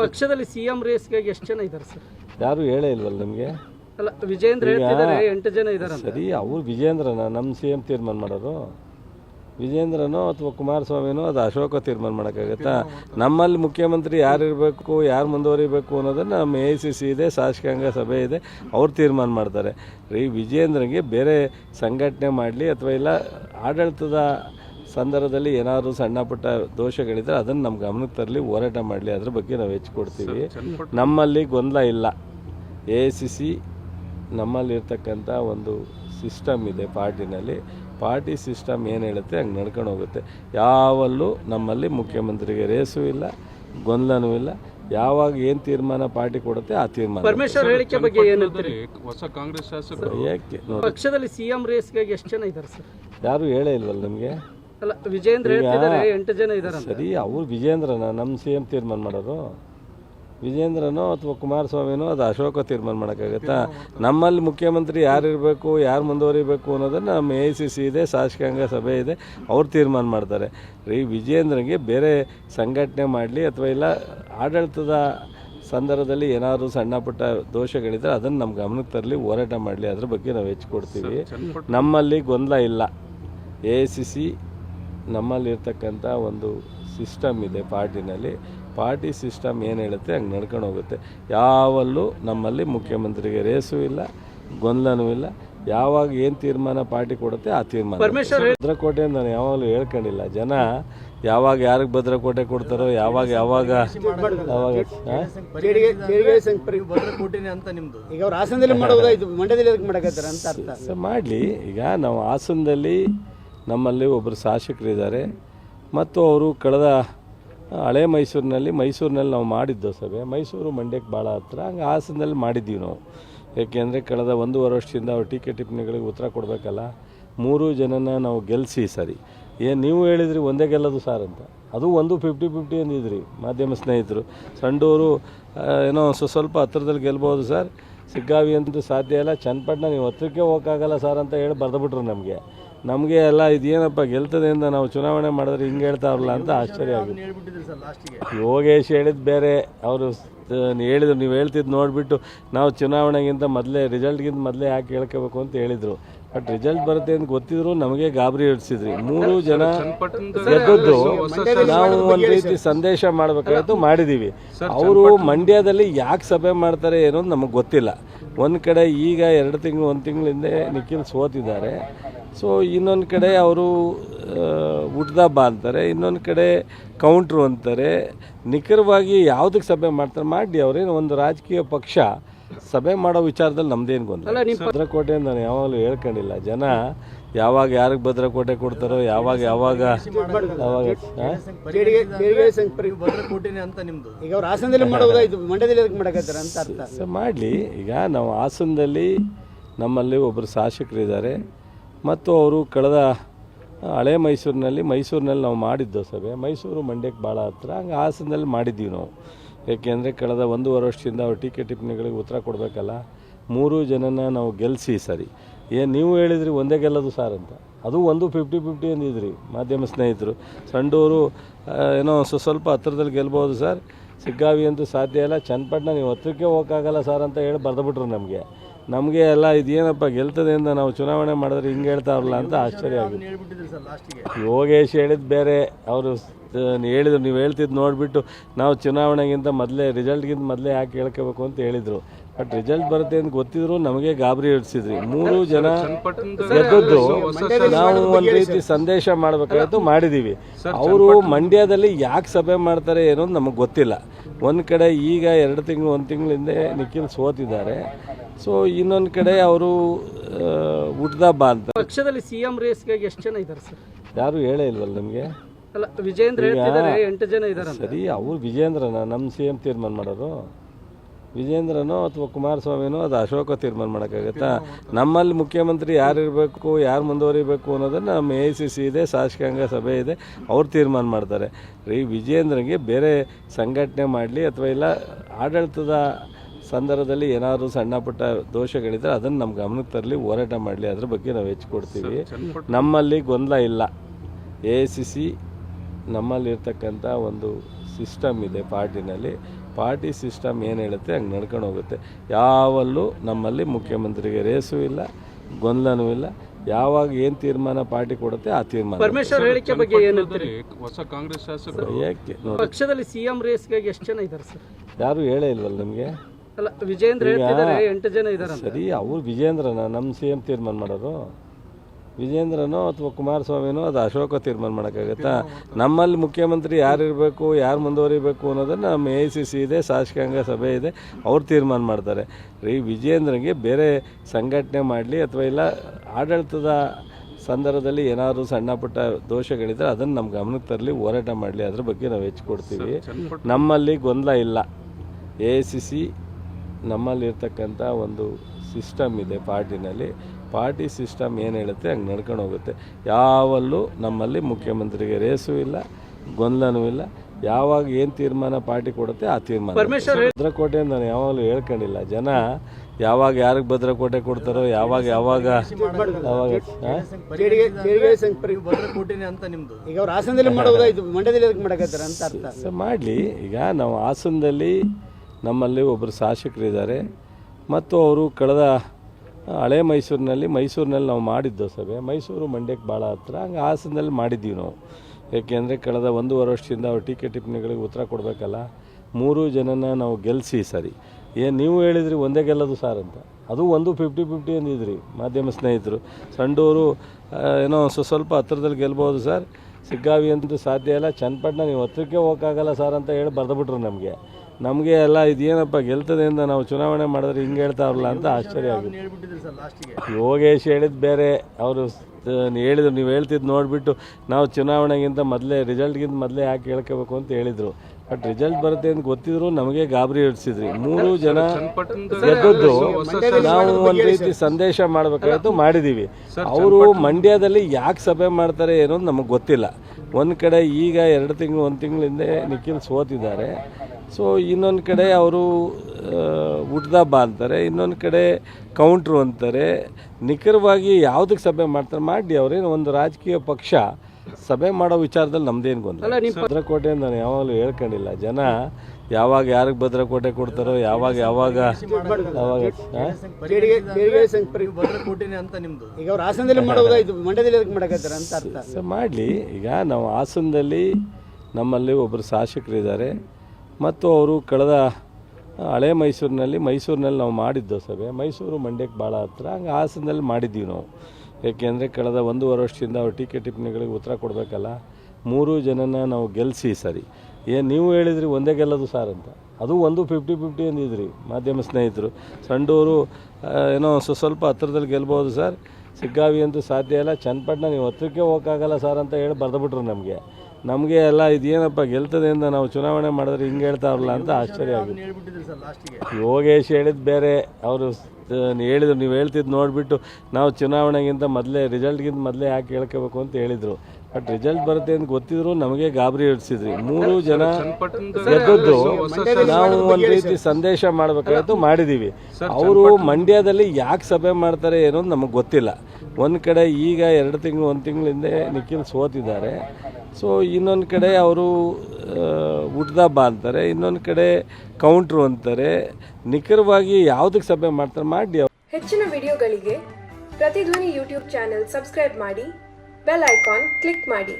ಪಕ್ಷದಲ್ಲಿ ಸಿಎಂ ರೇಸ್ಗಾಗಿ ಎಷ್ಟು ಜನ ಇದ್ದಾರೆ ಸರ್? ಯಾರು ಹೇಳೇ ಇಲ್ವಲ್ಲ ನಮಗೆ? ಅಲ್ಲ ವಿಜೇಂದ್ರ ಹೇಳ್ತಿದ್ದಾರೆ ಎಂಟು ಜನ ಇದ್ದಾರೆ ಅಂತ ಸರಿ ಅವ್ರು ವಿಜೇಂದ್ರನ ನಮ್ಮ ಸಿ ಎಂ ತೀರ್ಮಾನ ಮಾಡೋರು. ವಿಜೇಂದ್ರನೋ ಅಥವಾ ಕುಮಾರಸ್ವಾಮಿನೋ ಅದು ಅಶೋಕ ತೀರ್ಮಾನ ಮಾಡೋಕ್ಕಾಗತ್ತಾ? ನಮ್ಮಲ್ಲಿ ಮುಖ್ಯಮಂತ್ರಿ ಯಾರು ಇರಬೇಕು ಯಾರು ಮುಂದುವರಿಬೇಕು ಅನ್ನೋದನ್ನು ನಮ್ಮ ಎ ಸಿ ಸಿ ಇದೆ ಶಾಸಕಾಂಗ ಸಭೆ ಇದೆ ಅವ್ರು ತೀರ್ಮಾನ ಮಾಡ್ತಾರೆ. ರೀ ವಿಜೇಂದ್ರಗೆ ಬೇರೆ ಸಂಘಟನೆ ಮಾಡಲಿ ಅಥವಾ ಇಲ್ಲ ಆಡಳಿತದ ಸಂದರ್ಭದಲ್ಲಿ ಏನಾದರೂ ಸಣ್ಣ ಪುಟ್ಟ ದೋಷಗಳಿದ್ರೆ ಅದನ್ನು ನಮ್ಮ ಗಮನಕ್ಕೆ ತರಲಿ ಹೋರಾಟ ಮಾಡಲಿ. ಅದ್ರ ಬಗ್ಗೆ ನಾವು ಹೆಚ್ಚು ಕೊಡ್ತೀವಿ. ನಮ್ಮಲ್ಲಿ ಗೊಂದಲ ಇಲ್ಲ. ಎ ಸಿ ಸಿ ನಮ್ಮಲ್ಲಿರ್ತಕ್ಕಂಥ ಒಂದು ಸಿಸ್ಟಮ್ ಇದೆ ಪಾರ್ಟಿನಲ್ಲಿ. ಪಾರ್ಟಿ ಸಿಸ್ಟಮ್ ಏನು ಹೇಳುತ್ತೆ ಹಂಗೆ ನಡ್ಕೊಂಡು ಹೋಗುತ್ತೆ. ಯಾವಲ್ಲೂ ನಮ್ಮಲ್ಲಿ ಮುಖ್ಯಮಂತ್ರಿಗೆ ರೇಸು ಇಲ್ಲ ಗೊಂದಲನೂ ಇಲ್ಲ. ಯಾವಾಗ ಏನು ತೀರ್ಮಾನ ಪಾರ್ಟಿ ಕೊಡುತ್ತೆ ಆ ತೀರ್ಮಾನ ಪರಮೇಶ್ವರ್ ಹೇಳಿಕೆ ಬಗ್ಗೆ ಏನು ಹೊಸ ಕಾಂಗ್ರೆಸ್ ಶಾಸಕರು ಯಾಕೆ ನೋಡಿ ಪಕ್ಷದಲ್ಲಿ ಸಿಎಂ ರೇಸ್ಗಾಗಿ ಎಷ್ಟು ಜನ ಇದ್ದಾರೆ ಸರ್? ಯಾರು ಹೇಳೇ ಇಲ್ವಲ್ಲ ನಿಮಗೆ? ಅಲ್ಲ ವಿಜೇಂದ್ರ ಹೇಳ್ತಿದ್ದಾರೆ ಎಂಟು ಜನ ಇದ್ದಾರೆ ಅಂತ ಸರಿ ಅವ್ರು ವಿಜೇಂದ್ರನ ನಮ್ಮ ಸಿ ಎಂ ತೀರ್ಮಾನ ಮಾಡೋರು ವಿಜೇಂದ್ರನೋ ಅಥವಾ ಕುಮಾರಸ್ವಾಮಿನೋ ಅದು ಅಶೋಕ ತೀರ್ಮಾನ ಮಾಡೋಕ್ಕಾಗತ್ತಾ? ನಮ್ಮಲ್ಲಿ ಮುಖ್ಯಮಂತ್ರಿ ಯಾರು ಇರಬೇಕು ಯಾರು ಮುಂದುವರಿಬೇಕು ಅನ್ನೋದನ್ನು ನಮ್ಮ ಎ ಸಿ ಸಿ ಇದೆ ಶಾಸಕಾಂಗ ಸಭೆ ಇದೆ ಅವ್ರು ತೀರ್ಮಾನ ಮಾಡ್ತಾರೆ. ರೀ ವಿಜೇಂದ್ರಗೆ ಬೇರೆ ಸಂಘಟನೆ ಮಾಡಲಿ ಅಥವಾ ಇಲ್ಲ ಆಡಳಿತದ ಸಂದರ್ಭದಲ್ಲಿ ಏನಾದರೂ ಸಣ್ಣ ಪುಟ್ಟ ದೋಷಗಳಿದ್ರೆ ಅದನ್ನು ನಮ್ಮ ಗಮನಕ್ಕೆ ತರಲಿ ಹೋರಾಟ ಮಾಡಲಿ ಅದ್ರ ಬಗ್ಗೆ ನಾವು ಹೆಚ್ಚು ಕೊಡ್ತೀವಿ ನಮ್ಮಲ್ಲಿ ಗೊಂದಲ ಇಲ್ಲ. ಎ ಸಿ ಸಿ ನಮ್ಮಲ್ಲಿರ್ತಕ್ಕಂಥ ಒಂದು ಸಿಸ್ಟಮ್ ಇದೆ ಪಾರ್ಟಿನಲ್ಲಿ. ಪಾರ್ಟಿ ಸಿಸ್ಟಮ್ ಏನು ಹೇಳುತ್ತೆ ಹಂಗೆ ನಡ್ಕೊಂಡು ಹೋಗುತ್ತೆ. ಯಾವಲ್ಲೂ ನಮ್ಮಲ್ಲಿ ಮುಖ್ಯಮಂತ್ರಿಗೆ ರೇಸು ಇಲ್ಲ ಗೊಂದಲನೂ ಇಲ್ಲ. ಯಾವಾಗ ಏನು ತೀರ್ಮಾನ ಪಾರ್ಟಿ ಕೊಡುತ್ತೆ ಆ ತೀರ್ಮಾನ ಪರಮೇಶ್ವರ್ ಭದ್ರಕೋಟೆ ನಾನು ಯಾವಾಗಲೂ ಹೇಳ್ಕೊಂಡಿಲ್ಲ. ಜನ ಯಾವಾಗ ಯಾರಿಗೆ ಭದ್ರಕೋಟೆ ಕೊಡ್ತಾರೋ ಯಾವಾಗ ಯಾವಾಗ ನಿಮ್ದು. ಈಗ ಅವ್ರು ಹಾಸನದಲ್ಲಿ ಮಾಡೋದಾಯ್ತು ಮಂಡ್ಯದಲ್ಲಿ ಎದಕ್ಕೆ ಮಾಡಕತ್ತಾರ ಅಂತ ಅರ್ಥ. ಸೊ ಮಾಡಲಿ. ಈಗ ನಾವು ಹಾಸನದಲ್ಲಿ ನಮ್ಮಲ್ಲಿ ಒಬ್ಬರು ಶಾಸಕರಿದ್ದಾರೆ. ಮತ್ತು ಅವರು ಕಳೆದ ಹಳೆ ಮೈಸೂರಿನಲ್ಲಿ ಮೈಸೂರಿನಲ್ಲಿ ನಾವು ಮಾಡಿದ್ದು ಸಭೆ. ಮೈಸೂರು ಮಂಡ್ಯಕ್ಕೆ ಭಾಳ ಹತ್ರ. ಹಂಗೆ ಹಾಸನದಲ್ಲಿ ಮಾಡಿದ್ದೀವಿ ನಾವು. ಏಕೆಂದರೆ ಕಳೆದ ಒಂದೂವರೆ ವರ್ಷದಿಂದ ಅವ್ರು ಟೀಕೆ ಟಿಪ್ಪಣಿಗಳಿಗೆ ಉತ್ತರ ಕೊಡಬೇಕಲ್ಲ. ಮೂರು ಜನನ ನಾವು ಗೆಲ್ಲಿಸಿ ಸರಿ. ಏನು ನೀವು ಹೇಳಿದ್ರಿ, ಒಂದೇ ಗೆಲ್ಲೋದು ಸಾರ್ ಅಂತ. ಅದು ಒಂದು ಫಿಫ್ಟಿ ಫಿಫ್ಟಿ ಅಂದಿದ್ರಿ ಮಾಧ್ಯಮ ಸ್ನೇಹಿತರು. ಸಂಡೂರು ಏನೋ ಸ್ವ ಸ್ವಲ್ಪ ಹತ್ರದಲ್ಲಿ ಗೆಲ್ಬೋದು ಸರ್. ಸಿಗ್ಗಾವಿ ಅಂತೂ ಸಾಧ್ಯ ಇಲ್ಲ. ಚನ್ನಪಟ್ಟಣ ನೀವು ಹತ್ರಕ್ಕೆ ಹೋಗೋಕ್ಕಾಗಲ್ಲ ಸರ್ ಅಂತ ಹೇಳಿ ಬರೆದ್ಬಿಟ್ರು ನಮಗೆ. ನಮಗೆ ಎಲ್ಲ ಇದೇನಪ್ಪ ಗೆಲ್ತದೆ ಅಂತ ನಾವು ಚುನಾವಣೆ ಮಾಡಿದ್ರೆ ಹಿಂಗೆ ಹೇಳ್ತಾರಲ್ಲ ಅಂತ ಆಶ್ಚರ್ಯ ಆಗುತ್ತೆ ಯೋಗೇಶ್ ಹೇಳಿದ್ ಬೇರೆ, ಅವರು ಹೇಳಿದ್ರು, ನೀವು ಹೇಳ್ತಿದ್ದು ನೋಡಿಬಿಟ್ಟು ನಾವು ಚುನಾವಣೆಗಿಂತ ಮೊದಲೇ, ರಿಸಲ್ಟ್ಗಿಂತ ಮೊದಲೇ ಯಾಕೆ ಹೇಳ್ಕೋಬೇಕು ಅಂತ ಹೇಳಿದರು. ಬಟ್ ರಿಸಲ್ಟ್ ಬರುತ್ತೆ ಅಂತ ಗೊತ್ತಿದ್ರು, ನಮಗೆ ಗಾಬರಿ ಇಡಿಸಿದ್ರಿ ಮೂರು ಜನ ಗೆದ್ದದ್ದು ನಾವು ಒಂದು ರೀತಿ ಸಂದೇಶ ಮಾಡಬೇಕಾಯ್ತು ಮಾಡಿದ್ದೀವಿ ಅವರು ಮಂಡ್ಯದಲ್ಲಿ ಯಾಕೆ ಸಭೆ ಮಾಡ್ತಾರೆ ಏನೋ ನಮಗೆ ಗೊತ್ತಿಲ್ಲ. ಒಂದು ಕಡೆ ಈಗ ಎರಡು ತಿಂಗಳು, ಒಂದು ತಿಂಗಳ ಹಿಂದೆ ನಿಖಿಲ್ ಸೋತಿದ್ದಾರೆ. ಸೊ ಇನ್ನೊಂದು ಕಡೆ ಅವರು ಹುಟ್ದಬ್ಬ ಬಾ ಅಂತಾರೆ. ಇನ್ನೊಂದು ಕಡೆ ಕೌಂಟ್ರು ಅಂತಾರೆ. ನಿಖರವಾಗಿ ಯಾವುದಕ್ಕೆ ಸಭೆ ಮಾಡ್ತಾರೆ ಮಾಡಿ ಅವ್ರೇನು ಒಂದು ರಾಜಕೀಯ ಪಕ್ಷ ಸಭೆ ಮಾಡೋ ವಿಚಾರದಲ್ಲಿ ನಮ್ದೇನು ಗೊಂದಲ? ಅಲ್ಲ, ನಿಮ್ಮ ಭದ್ರಕೋಟೆ ಅಂತ ನಾನು ಯಾವಾಗಲೂ ಹೇಳ್ಕೊಂಡಿಲ್ಲ. ಜನ ಯಾವಾಗ ಯಾರಿಗೆ ಭದ್ರಕೋಟೆ ಕೊಡ್ತಾರೋ ಯಾವಾಗ ಯಾವಾಗ ಯಾವಾಗ ಮಾಡಲಿ. ಈಗ ನಾವು ಹಾಸನದಲ್ಲಿ ನಮ್ಮಲ್ಲಿ ಒಬ್ಬರು ಶಾಸಕರಿದ್ದಾರೆ. ಮತ್ತು ಅವರು ಕಳೆದ ಹಳೆ ಮೈಸೂರಿನಲ್ಲಿ ಮೈಸೂರಿನಲ್ಲಿ ನಾವು ಮಾಡಿದ್ದು ಸಭೆ. ಮೈಸೂರು ಮಂಡ್ಯಕ್ಕೆ ಭಾಳ ಹತ್ರ. ಹಂಗೆ ಹಾಸನದಲ್ಲಿ ಮಾಡಿದ್ದೀವಿ ನಾವು. ಏಕೆಂದರೆ ಕಳೆದ ಒಂದೂವರೆ ವರ್ಷದಿಂದ ಅವ್ರು ಟೀಕೆ ಟಿಪ್ಪಣಿಗಳಿಗೆ ಉತ್ತರ ಕೊಡಬೇಕಲ್ಲ. ಮೂರು ಜನನ ನಾವು ಗೆಲ್ಲಿಸಿ ಸರಿ. ಏನು ನೀವು ಹೇಳಿದ್ರಿ ಒಂದೇ ಗೆಲ್ಲೋದು ಸಾರ್ ಅಂತ. ಅದು ಒಂದು ಫಿಫ್ಟಿ ಫಿಫ್ಟಿ ಅಂದಿದ್ರಿ ಮಾಧ್ಯಮ ಸ್ನೇಹಿತರು. ಸಂಡೂರು ಏನೋ ಸ್ವ ಸ್ವಲ್ಪ ಹತ್ರದಲ್ಲಿ ಗೆಲ್ಬೋದು ಸರ್. ಸಿಗ್ಗಾವಿ ಅಂತೂ ಸಾಧ್ಯ ಇಲ್ಲ. ಚನ್ನಪಟ್ಟಣ ನೀವು ಹತ್ರಕ್ಕೆ ಹೋಗೋಕ್ಕಾಗಲ್ಲ ಸರ್ ಅಂತ ಹೇಳಿ ಬರೆದ್ಬಿಟ್ರು ನಮಗೆ. ನಮಗೆ ಎಲ್ಲ ಇದೇನಪ್ಪ ಗೆಲ್ತದೆ ಅಂತ ನಾವು ಚುನಾವಣೆ ಮಾಡಿದ್ರೆ ಹಿಂಗೆ ಹೇಳ್ತಾರಲ್ಲ ಅಂತ ಆಶ್ಚರ್ಯ ಆಗುತ್ತೆ ಯೋಗೇಶ್ ಹೇಳಿದ್ದು ಬೇರೆ ಅವರು ಹೇಳಿದ್ರು. ನೀವು ಹೇಳ್ತಿದ್ದು ನೋಡಿಬಿಟ್ಟು ನಾವು ಚುನಾವಣೆಗಿಂತ ಮೊದಲೇ ರಿಸಲ್ಟ್ಗಿಂತ ಮೊದಲೇ ಯಾಕೆ ಹೇಳ್ಕೋಬೇಕು ಅಂತ ಹೇಳಿದರು. ಬಟ್ ರಿಸಲ್ಟ್ ಬರುತ್ತೆ ಅಂತ ಗೊತ್ತಿದ್ರು ನಮಗೆ ಗಾಬರಿ ಇಡಿಸಿದ್ರಿ ಮೂರು ಜನ ಗೆದ್ದದ್ದು ನಾವು ಒಂದು ರೀತಿ ಸಂದೇಶ ಮಾಡಬೇಕಾಯ್ತು ಮಾಡಿದ್ದೀವಿ ಅವರು ಮಂಡ್ಯದಲ್ಲಿ ಯಾಕೆ ಸಭೆ ಮಾಡ್ತಾರೆ ಏನೋ ನಮಗೆ ಗೊತ್ತಿಲ್ಲ. ಒಂದು ಕಡೆ ಈಗ ಎರಡು ತಿಂಗಳು ಒಂದು ತಿಂಗಳ ಹಿಂದೆ ನಿಖಿಲ್ ಸೋತಿದ್ದಾರೆ. ಸೊ ಇನ್ನೊಂದು ಕಡೆ ಅವರು ಬಾ ಅಂತ. ಪಕ್ಷದಲ್ಲಿ ಸಿಎಂ ರೇಸ್ಗಾಗಿ ಎಷ್ಟು ಜನ ಇದ್ದಾರೆ ಸರ್? ಯಾರು ಹೇಳೇ ಇಲ್ವಲ್ಲ ನಮಗೆ? ಅಲ್ಲ ವಿಜೇಂದ್ರ ಹೇಳ್ತಿದ್ದಾರೆ ಎಂಟು ಜನ ಇದ್ದಾರೆ ಸರಿ ಅವ್ರು ವಿಜೇಂದ್ರನ ನಮ್ಮ ಸಿ ಎಂ ತೀರ್ಮಾನ ಮಾಡೋರು? ವಿಜೇಂದ್ರನೋ ಅಥವಾ ಕುಮಾರಸ್ವಾಮಿನೋ ಅದು ಅಶೋಕ ತೀರ್ಮಾನ ಮಾಡೋಕ್ಕಾಗತ್ತಾ? ನಮ್ಮಲ್ಲಿ ಮುಖ್ಯಮಂತ್ರಿ ಯಾರು ಇರಬೇಕು ಯಾರು ಮುಂದುವರಿಬೇಕು ಅನ್ನೋದನ್ನು ನಮ್ಮ ಎ ಸಿ ಸಿ ಇದೆ ಶಾಸಕಾಂಗ ಸಭೆ ಇದೆ ಅವ್ರು ತೀರ್ಮಾನ ಮಾಡ್ತಾರೆ. ಈ ವಿಜೇಂದ್ರಗೆ ಬೇರೆ ಸಂಘಟನೆ ಮಾಡಲಿ ಅಥವಾ ಇಲ್ಲ ಆಡಳಿತದ ಸಂದರ್ಭದಲ್ಲಿ ಏನಾದರೂ ಸಣ್ಣ ಪುಟ್ಟ ದೋಷಗಳಿದ್ರೆ ಅದನ್ನು ನಮ್ಮ ಗಮನಕ್ಕೆ ತರಲಿ ಹೋರಾಟ ಮಾಡಲಿ ಅದ್ರ ಬಗ್ಗೆ ನಾವು ಹೆಚ್ಚು ಕೊಡ್ತೀವಿ. ನಮ್ಮಲ್ಲಿ ಗೊಂದಲ ಇಲ್ಲ. ಎ ಸಿ ಸಿ ನಮ್ಮಲ್ಲಿರ್ತಕ್ಕಂಥ ಒಂದು ಸಿಸ್ಟಮ್ ಇದೆ ಪಾರ್ಟಿನಲ್ಲಿ. ಪಾರ್ಟಿ ಸಿಸ್ಟಮ್ ಏನು ಹೇಳುತ್ತೆ ಹಂಗೆ ನಡ್ಕೊಂಡು ಹೋಗುತ್ತೆ. ಯಾವಲ್ಲೂ ನಮ್ಮಲ್ಲಿ ಮುಖ್ಯಮಂತ್ರಿಗೆ ರೇಸು ಇಲ್ಲ ಗೊಂದಲನೂ ಇಲ್ಲ. ಯಾವಾಗ ಏನು ತೀರ್ಮಾನ ಪಾರ್ಟಿ ಕೊಡುತ್ತೆ ಆ ತೀರ್ಮಾನ ಪರಮೇಶ್ವರ್ ಹೇಳಿಕೆ ಬಗ್ಗೆ ಏನು ಹೇಳ್ತೀರಿ? ಹೊಸ ಕಾಂಗ್ರೆಸ್ ಶಾಸಕರು ಯಾಕೆ? ನೋಡಿ. ಪಕ್ಷದಲ್ಲಿ ಸಿಎಂ ರೇಸ್ಗೆ ಎಷ್ಟು ಜನ ಇದ್ದಾರೆ ಸರ್? ಯಾರು ಹೇಳೇ ಇಲ್ವಲ್ಲ ನಿಮಗೆ? ಅಲ್ಲ ವಿಜೇಂದ್ರ ಹೇಳ್ತಿದ್ದಾರೆ ಎಂಟು ಜನ ಇದ್ದಾರೆ ಸರಿ ಅವ್ರು ವಿಜೇಂದ್ರನ ನಮ್ಮ ಸಿ ಎಂ ತೀರ್ಮಾನ ಮಾಡೋರು? ವಿಜೇಂದ್ರನೋ ಅಥವಾ ಕುಮಾರಸ್ವಾಮಿನೋ ಅದು ಅಶೋಕ ತೀರ್ಮಾನ ಮಾಡೋಕ್ಕಾಗತ್ತಾ? ನಮ್ಮಲ್ಲಿ ಮುಖ್ಯಮಂತ್ರಿ ಯಾರಿರಬೇಕು ಯಾರು ಮುಂದುವರಿಬೇಕು ಅನ್ನೋದನ್ನು ನಮ್ಮ ಎ ಸಿ ಸಿ ಇದೆ ಶಾಸಕಾಂಗ ಸಭೆ ಇದೆ ಅವ್ರು ತೀರ್ಮಾನ ಮಾಡ್ತಾರೆ. ರೀ ವಿಜೇಂದ್ರಗೆ ಬೇರೆ ಸಂಘಟನೆ ಮಾಡಲಿ ಅಥವಾ ಇಲ್ಲ ಆಡಳಿತದ ಸಂದರ್ಭದಲ್ಲಿ ಏನಾದರೂ ಸಣ್ಣ ಪುಟ್ಟ ದೋಷಗಳಿದ್ರೆ ಅದನ್ನು ನಮ್ಮ ಗಮನಕ್ಕೆ ತರಲಿ ಹೋರಾಟ ಮಾಡಲಿ ಅದ್ರ ಬಗ್ಗೆ ನಾವು ಹೆಚ್ಚು ಕೊಡ್ತೀವಿ. ನಮ್ಮಲ್ಲಿ ಗೊಂದಲ ಇಲ್ಲ. ಎ ಸಿ ಸಿ ನಮ್ಮಲ್ಲಿರ್ತಕ್ಕಂಥ ಒಂದು ಸಿಸ್ಟಮ್ ಇದೆ ಪಾರ್ಟಿನಲ್ಲಿ. ಪಾರ್ಟಿ ಸಿಸ್ಟಮ್ ಏನು ಹೇಳುತ್ತೆ ಹಂಗೆ ನಡ್ಕೊಂಡು ಹೋಗುತ್ತೆ. ಯಾವಲ್ಲೂ ನಮ್ಮಲ್ಲಿ ಮುಖ್ಯಮಂತ್ರಿಗೆ ರೇಸು ಇಲ್ಲ ಗೊಂದಲನೂ ಇಲ್ಲ. ಯಾವಾಗ ಏನು ತೀರ್ಮಾನ ಪಾರ್ಟಿ ಕೊಡುತ್ತೆ ಆ ತೀರ್ಮಾನ ಪರಮೇಶ್ವರ್ ಭದ್ರಕೋಟೆ ಅಂತ ನಾನು ಯಾವಾಗಲೂ ಹೇಳ್ಕೊಂಡಿಲ್ಲ. ಜನ ಯಾವಾಗ ಯಾರಿಗೆ ಭದ್ರಕೋಟೆ ಕೊಡ್ತಾರೋ ಯಾವಾಗ ಯಾವಾಗ ಯಾವಾಗ ಮಾಡಲಿ. ಈಗ ನಾವು ಹಾಸನದಲ್ಲಿ ನಮ್ಮಲ್ಲಿ ಒಬ್ಬರು ಶಾಸಕರಿದ್ದಾರೆ. ಮತ್ತು ಅವರು ಕಳೆದ ಹಳೆ ಮೈಸೂರಿನಲ್ಲಿ ಮೈಸೂರಿನಲ್ಲಿ ನಾವು ಮಾಡಿದ್ದು ಸಭೆ. ಮೈಸೂರು ಮಂಡ್ಯಕ್ಕೆ ಭಾಳ ಹತ್ರ. ಹಂಗೆ ಹಾಸನದಲ್ಲಿ ಮಾಡಿದ್ದೀವಿ ನಾವು. ಏಕೆಂದರೆ ಕಳೆದ ಒಂದೂವರೆ ವರ್ಷದಿಂದ ಅವ್ರು ಟೀಕೆ ಟಿಪ್ಪಣಿಗಳಿಗೆ ಉತ್ತರ ಕೊಡಬೇಕಲ್ಲ. ಮೂರು ಜನನ ನಾವು ಗೆಲ್ಲಿಸಿ ಸರಿ. ಏನು ನೀವು ಹೇಳಿದ್ರಿ ಒಂದೇ ಗೆಲ್ಲೋದು ಸಾರ್ ಅಂತ. ಅದು ಒಂದು ಫಿಫ್ಟಿ ಫಿಫ್ಟಿ ಅಂದಿದ್ರಿ ಮಾಧ್ಯಮ ಸ್ನೇಹಿತರು. ಸಂಡೂರು ಏನೋ ಸ್ವ- ಸ್ವಲ್ಪ ಹತ್ರದಲ್ಲಿ ಗೆಲ್ಬೋದು ಸರ್. ಸಿಗ್ಗಾವಿ ಅಂತೂ ಸಾಧ್ಯ ಇಲ್ಲ. ಚನ್ನಪಟ್ಟಣ ನೀವು ಹತ್ರಕ್ಕೆ ಹೋಗೋಕ್ಕಾಗಲ್ಲ ಸರ್ ಅಂತ ಹೇಳಿ ಬರೆದ್ಬಿಟ್ರು ನಮಗೆ. ನಮಗೆ ಎಲ್ಲ ಇದೇನಪ್ಪ ಗೆಲ್ತದೆ ಅಂತ ನಾವು ಚುನಾವಣೆ ಮಾಡಿದ್ರೆ ಹಿಂಗೆ ಹೇಳ್ತಾರಲ್ಲ ಅಂತ ಆಶ್ಚರ್ಯ ಆಗುತ್ತೆ ಹೇಳ್ಬಿಟ್ಟಿದ್ರಿ ಸರ್ ಲಾಸ್ಟಿಗೆ ಯೋಗೇಶ್ ಹೇಳಿದ್ ಬೇರೆ ಅವರು ಹೇಳಿದ್ರು. ನೀವು ಹೇಳ್ತಿದ್ದು ನೋಡಿಬಿಟ್ಟು ನಾವು ಚುನಾವಣೆಗಿಂತ ಮೊದಲೇ ರಿಸಲ್ಟ್ಗಿಂತ ಮೊದಲೇ ಯಾಕೆ ಹೇಳ್ಕೋಬೇಕು ಅಂತ ಹೇಳಿದರು. ಬಟ್ ರಿಸಲ್ಟ್ ಬರುತ್ತೆ ಅಂತ ಗೊತ್ತಿದ್ರು ನಮಗೆ ಗಾಬರಿ ಇಡಿಸಿದ್ರಿ ಮೂರು ಜನ ಗೆದ್ದದ್ದು ನಾವು ಒಂದು ರೀತಿ ಸಂದೇಶ ಮಾಡಬೇಕಾಯ್ತು ಮಾಡಿದ್ದೀವಿ ಅವರು ಮಂಡ್ಯದಲ್ಲಿ ಯಾಕೆ ಸಭೆ ಮಾಡ್ತಾರೆ ಏನೋ ನಮಗೆ ಗೊತ್ತಿಲ್ಲ. ಒಂದು ಕಡೆ ಈಗ ಎರಡು ತಿಂಗಳು ಒಂದು ತಿಂಗಳಿಂದ ನಿಖಿಲ್ ಸೋತಿದ್ದಾರೆ. ಸೊ ಇನ್ನೊಂದು ಕಡೆ ಅವರು ಹುಟ್ಟದ ಬಾ ಅಂತಾರೆ. ಇನ್ನೊಂದು ಕಡೆ ಕೌಂಟ್ರು ಅಂತಾರೆ. ನಿಖರವಾಗಿ ಯಾವುದಕ್ಕೆ ಸಭೆ ಮಾಡ್ತಾರೆ ಮಾಡಿ ಅವ್ರೇನು ಒಂದು ರಾಜಕೀಯ ಪಕ್ಷ ಸಭೆ ಮಾಡೋ ವಿಚಾರದಲ್ಲಿ ನಮ್ದೇನು ಗೊಂದಲ? ಭದ್ರಕೋಟೆ ಅಂತ ನಾನು ಯಾವಾಗಲೂ ಹೇಳ್ಕೊಂಡಿಲ್ಲ. ಜನ ಯಾವಾಗ ಯಾರಿಗೆ ಭದ್ರಕೋಟೆ ಕೊಡ್ತಾರೋ ಯಾವಾಗ ಯಾವಾಗ ಯಾವಾಗ ಮಾಡಲಿ. ಈಗ ನಾವು ಹಾಸನದಲ್ಲಿ ನಮ್ಮಲ್ಲಿ ಒಬ್ಬರು ಶಾಸಕರಿದ್ದಾರೆ. ಮತ್ತು ಅವರು ಕಳೆದ ಹಳೆ ಮೈಸೂರಿನಲ್ಲಿ ಮೈಸೂರಿನಲ್ಲಿ ನಾವು ಮಾಡಿದ್ದು ಸಭೆ. ಮೈಸೂರು ಮಂಡ್ಯಕ್ಕೆ ಭಾಳ ಹತ್ರ. ಹಂಗೆ ಹಾಸನದಲ್ಲಿ ಮಾಡಿದ್ದೀವಿ ನಾವು. ಏಕೆಂದರೆ ಕಳೆದ ಒಂದೂವರೆ ವರ್ಷದಿಂದ ಅವ್ರು ಟೀಕೆ ಟಿಪ್ಪಣಿಗಳಿಗೆ ಉತ್ತರ ಕೊಡಬೇಕಲ್ಲ. ಮೂರು ಜನನ ನಾವು ಗೆಲ್ಲಿಸಿ ಸರಿ. ಏನು ನೀವು ಹೇಳಿದ್ರಿ ಒಂದೇ ಗೆಲ್ಲೋದು ಸಾರ್ ಅಂತ. ಅದು ಒಂದು ಫಿಫ್ಟಿ ಫಿಫ್ಟಿ ಅಂದಿದ್ರಿ ಮಾಧ್ಯಮ ಸ್ನೇಹಿತರು. ಸಂಡೂರು ಏನೋ ಸ್ವ- ಸ್ವಲ್ಪ ಹತ್ರದಲ್ಲಿ ಗೆಲ್ಬೋದು ಸರ್. ಸಿಗ್ಗಾವಿ ಅಂತೂ ಸಾಧ್ಯ ಇಲ್ಲ. ಚನ್ನಪಟ್ಟಣ ನೀವು ಹತ್ರಕ್ಕೆ ಹೋಗೋಕ್ಕಾಗಲ್ಲ ಸರ್ ಅಂತ ಹೇಳಿ ಬರೆದ್ಬಿಟ್ರು ನಮಗೆ. ನಮಗೆ ಎಲ್ಲ ಇದೇನಪ್ಪ ಗೆಲ್ತದೆ ಅಂತ ನಾವು ಚುನಾವಣೆ ಮಾಡಿದ್ರೆ ಹಿಂಗೆ ಹೇಳ್ತಾರಲ್ಲ ಅಂತ ಆಶ್ಚರ್ಯ ಆಗುತ್ತೆ ಯೋಗೇಶ್ ಹೇಳಿದ್ ಬೇರೆ ಅವರು ಹೇಳಿದ್ರು ನೀವು ಹೇಳ್ತಿದ್ದು ನೋಡಿಬಿಟ್ಟು ನಾವು ಚುನಾವಣೆಗಿಂತ ಮೊದಲೇ ರಿಸಲ್ಟ್ಗಿಂತ ಮೊದಲೇ ಯಾಕೆ ಹೇಳ್ಕೋಬೇಕು ಅಂತ ಹೇಳಿದರು ಬಟ್ ರಿಸಲ್ಟ್ ಬರುತ್ತೆ ಅಂತ ಗೊತ್ತಿದ್ರು ನಮಗೆ ಗಾಬರಿ ಹಿಡಿಸಿದ್ರಿ ಮೂರು ಜನ ಗೆದ್ದದ್ದು ನಾವು ಒಂದು ರೀತಿ ಸಂದೇಶ ಮಾಡಬೇಕಾಯ್ತು ಮಾಡಿದ್ದೀವಿ ಅವರು ಮಂಡ್ಯದಲ್ಲಿ ಯಾಕೆ ಸಭೆ ಮಾಡ್ತಾರೆ ಏನೋ ನಮಗೆ ಗೊತ್ತಿಲ್ಲ ಒಂದು ಕಡೆ ಈಗ ಎರಡು ತಿಂಗಳು, ಒಂದು ತಿಂಗಳ ಹಿಂದೆ ನಿಖಿಲ್ ಸೋತಿದ್ದಾರೆ. ಸೊ ಇನ್ನೊಂದು ಕಡೆ ಅವರು ಹುಟ್ದ ಬಾ ಅಂತಾರೆ. ಇನ್ನೊಂದು ಕಡೆ ಕೌಂಟ್ರು ಅಂತಾರೆ. ನಿಖರವಾಗಿ ಯಾವುದಕ್ಕೆ ಸಭೆ ಮಾಡ್ತಾರೆ ಮಾಡಿ ಹೆಚ್ಚಿನ ವಿಡಿಯೋಗಳಿಗೆ ಪ್ರತಿಧ್ವನಿ ಯೂಟ್ಯೂಬ್ ಚಾನೆಲ್ ಸಬ್ಸ್ಕ್ರೈಬ್ ಮಾಡಿ, ಬೆಲ್ ಐಕಾನ್ ಕ್ಲಿಕ್ ಮಾಡಿ.